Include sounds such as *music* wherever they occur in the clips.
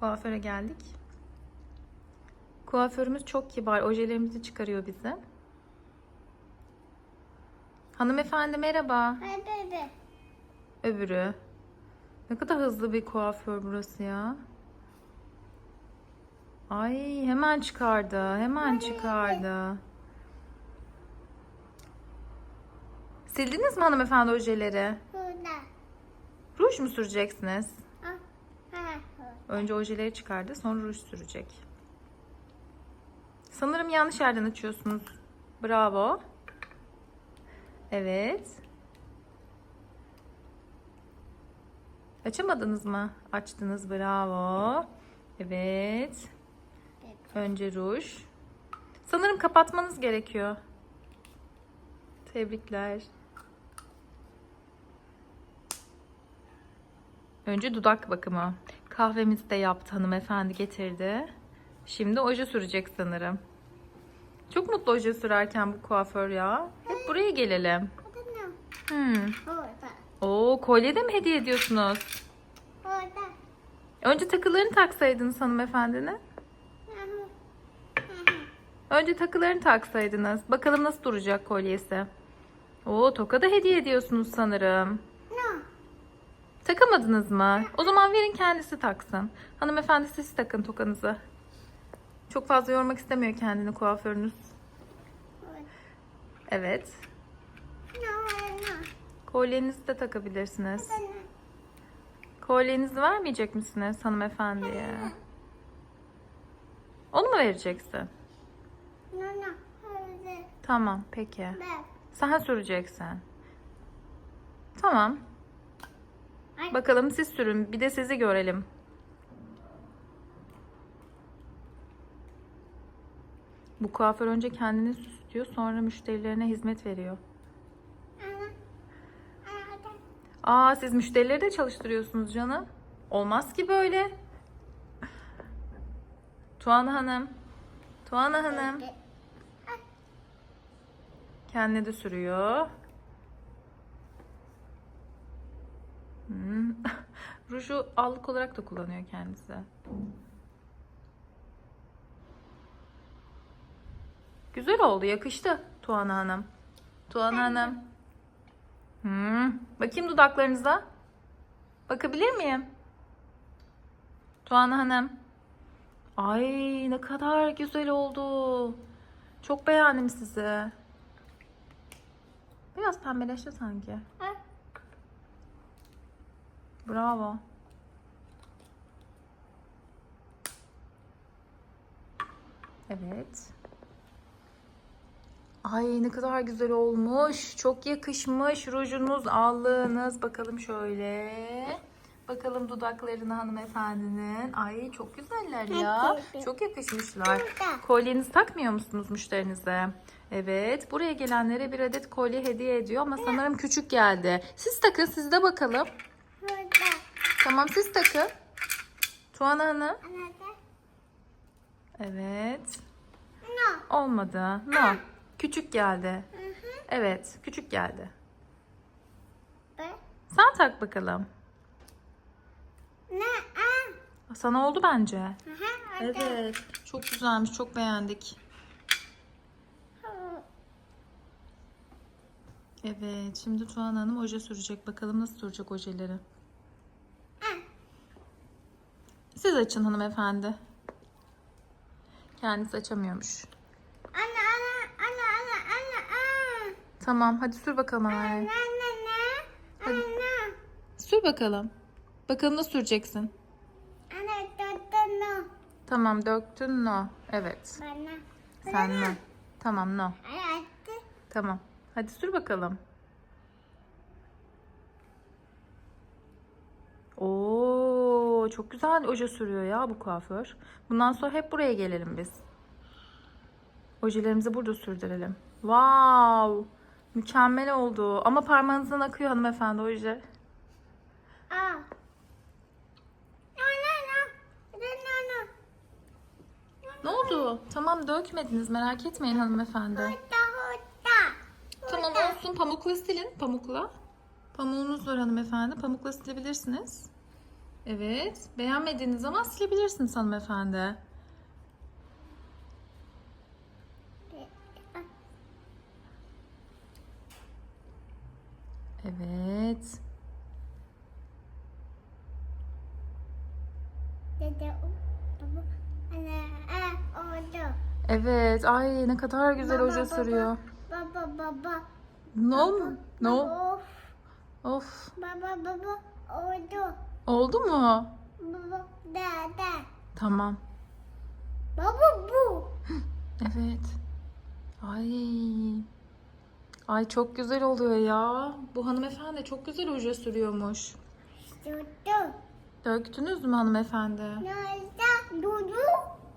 Kuaföre geldik. Kuaförümüz çok kibar. Ojelerimizi çıkarıyor bize. Hanımefendi merhaba. Hadi Öbürü. Ne kadar hızlı bir kuaför burası ya. Ay hemen çıkardı. Hemen çıkardı. Sildiniz mi hanımefendi ojeleri? Burada. Ruj mu süreceksiniz? Önce ojeleri çıkardı, sonra ruj sürecek. Sanırım yanlış yerden açıyorsunuz. Bravo. Evet. Açamadınız mı? Açtınız. Bravo. Evet. Önce ruj. Sanırım kapatmanız gerekiyor. Tebrikler. Önce dudak bakımı. Kahvemizi de yaptı hanımefendi getirdi. Şimdi oje sürecek sanırım. Çok mutlu oje sürerken bu kuaför ya. Hep buraya gelelim. Hmm. Oo kolye de mi hediye ediyorsunuz? Önce takılarını taksaydınız hanımefendine. Önce takılarını taksaydınız. Bakalım nasıl duracak kolyesi. Oo toka da hediye ediyorsunuz sanırım. Takamadınız mı? O zaman verin kendisi taksın. Hanımefendi siz takın tokanızı. Çok fazla yormak istemiyor kendini kuaförünüz. Evet. Kolyenizi de takabilirsiniz. Kolyenizi vermeyecek misiniz hanımefendiye? Onu mu vereceksin? Tamam peki. Sen süreceksin. Tamam. Bakalım siz sürün. Bir de sizi görelim. Bu kuaför önce kendini süslüyor, sonra müşterilerine hizmet veriyor. Aa, siz müşterileri de çalıştırıyorsunuz canım. Olmaz ki böyle. Tuana Hanım. Tuana Hanım. Kendine de sürüyor. Hmm. *laughs* Ruju allık olarak da kullanıyor kendisi. Güzel oldu, yakıştı Tuana Hanım. Tuana Hanım. Hmm. Bakayım dudaklarınıza. Bakabilir miyim? Tuana Hanım. Ay ne kadar güzel oldu. Çok beğendim sizi. Biraz pembeleşti sanki. Ay. Bravo. Evet. Ay ne kadar güzel olmuş. Çok yakışmış. Rujunuz, allığınız. Bakalım şöyle. Bakalım dudaklarını hanımefendinin. Ay çok güzeller ya. Çok yakışmışlar. Kolyenizi takmıyor musunuz müşterinize? Evet. Buraya gelenlere bir adet kolye hediye ediyor ama sanırım küçük geldi. Siz takın. Siz de bakalım. Tamam siz takın. Tuana Hanım. Evet. No. Olmadı. No. Küçük geldi. Hı hı. Evet. Küçük geldi. Sen tak bakalım. Ne? Ah. Sana oldu bence. Evet. Çok güzelmiş. Çok beğendik. Evet. Şimdi Tuana Hanım oje sürecek. Bakalım nasıl sürecek ojeleri. Siz açın hanımefendi. Kendisi açamıyormuş. Ana, ana, ana, ana, ana, ah. Tamam. Hadi sür bakalım Ana, anne. ana, ana. Ana. Sür bakalım. Bakalım nasıl süreceksin. Ana, toto, no. Tamam döktün no. Evet. Bana. Sen no. Tamam no. Attı. Tamam. Hadi sür bakalım. Oo, çok güzel oje sürüyor ya bu kuaför. Bundan sonra hep buraya gelelim biz. Ojelerimizi burada sürdürelim. Wow! Mükemmel oldu. Ama parmağınızdan akıyor hanımefendi oje. Ne oldu? Tamam dökmediniz merak etmeyin hanımefendi. Tamam olsun pamukla silin pamukla. Pamuğunuz var hanımefendi. Pamukla silebilirsiniz. Evet. Beğenmediğiniz zaman silebilirsiniz hanımefendi. Evet. Baba. Evet. Ay ne kadar güzel Baba, hoca baba. Baba baba. Ne oldu? Ne oldu? Of. Of. Baba baba oldu. Oldu mu? Baba da da. Tamam. Baba bu. *laughs* Evet. Ay. Ay çok güzel oluyor ya. Bu hanımefendi çok güzel hoca sürüyormuş. Tuttu. Döktünüz mü hanımefendi? Nerede? Dudu.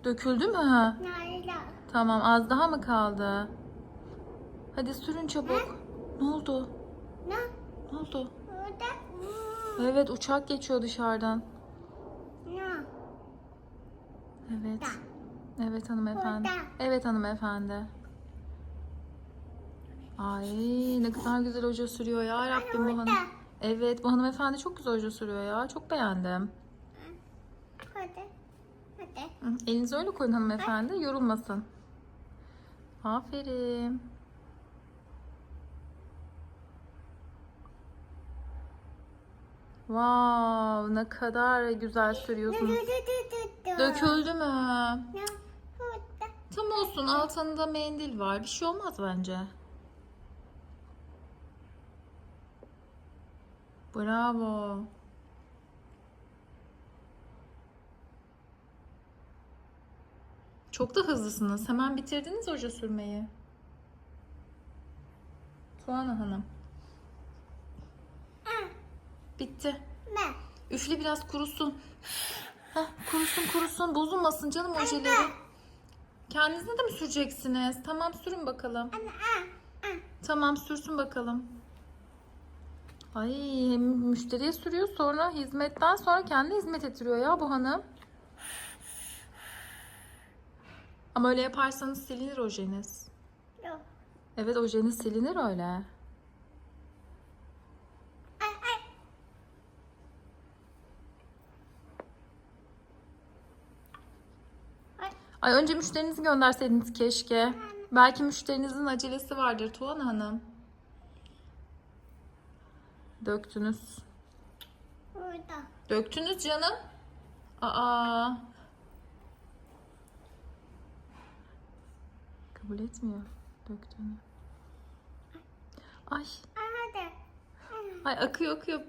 Döküldü mü? Nerede? Tamam az daha mı kaldı? Hadi sürün çabuk. Ne oldu? Ne? Ne oldu? Evet uçak geçiyor dışarıdan. Evet. Evet hanımefendi. Evet hanımefendi. Ay ne kadar güzel hoca sürüyor ya Rabbim bu hanım. Evet bu hanımefendi çok güzel hoca sürüyor ya. Çok beğendim. Hadi. Hadi. Hı, Elinizi öyle koyun hanımefendi. Yorulmasın. Aferin. Wow, ne kadar güzel sürüyorsunuz. Döküldü mü? Tam olsun. Altında mendil var. Bir şey olmaz bence. Bravo. Çok da hızlısınız. Hemen bitirdiniz hoca sürmeyi. Tuana Hanım. Bitti. Ne? Üfle biraz kurusun. Heh, kurusun kurusun. Bozulmasın canım ojeleri. Kendinize de mi süreceksiniz? Tamam sürün bakalım. Anne. Ah. Tamam sürsün bakalım. Ay müşteriye sürüyor sonra hizmetten sonra kendi hizmet ettiriyor ya bu hanım. Ama öyle yaparsanız silinir ojeniz. Yok. Evet ojeniz silinir öyle. Ay ay. Ay. Önce müşterinizi gönderseydiniz keşke. Belki müşterinizin acelesi vardır Tuğan Hanım. Döktünüz. Burada. Döktünüz canım. Aa. Kabul etmiyor döktüğünü. Ay, ay akıyor akıyor.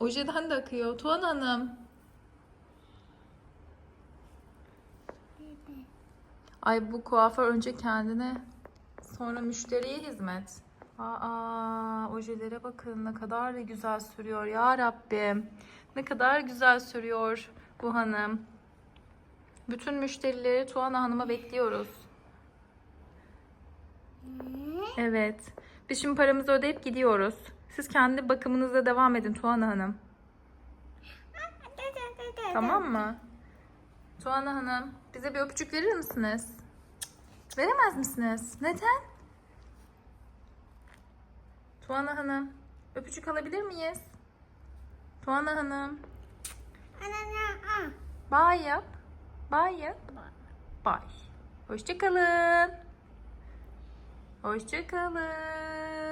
Ojeden de akıyor. Tuğan Hanım. Ay bu kuaför önce kendine sonra müşteriye hizmet. Aa, ojelere bakın ne kadar da güzel sürüyor ya Rabbim. Ne kadar güzel sürüyor bu hanım. Bütün müşterileri Tuana Hanım'a bekliyoruz. Evet. Biz şimdi paramızı ödeyip gidiyoruz. Siz kendi bakımınıza devam edin Tuana Hanım. Tamam mı? Tuana Hanım, bize bir öpücük verir misiniz? Veremez misiniz? Neden? Tuana Hanım, öpücük alabilir miyiz? Tuana Hanım, bye yap. Bye yap. Bye. Hoşçakalın. Hoşçakalın.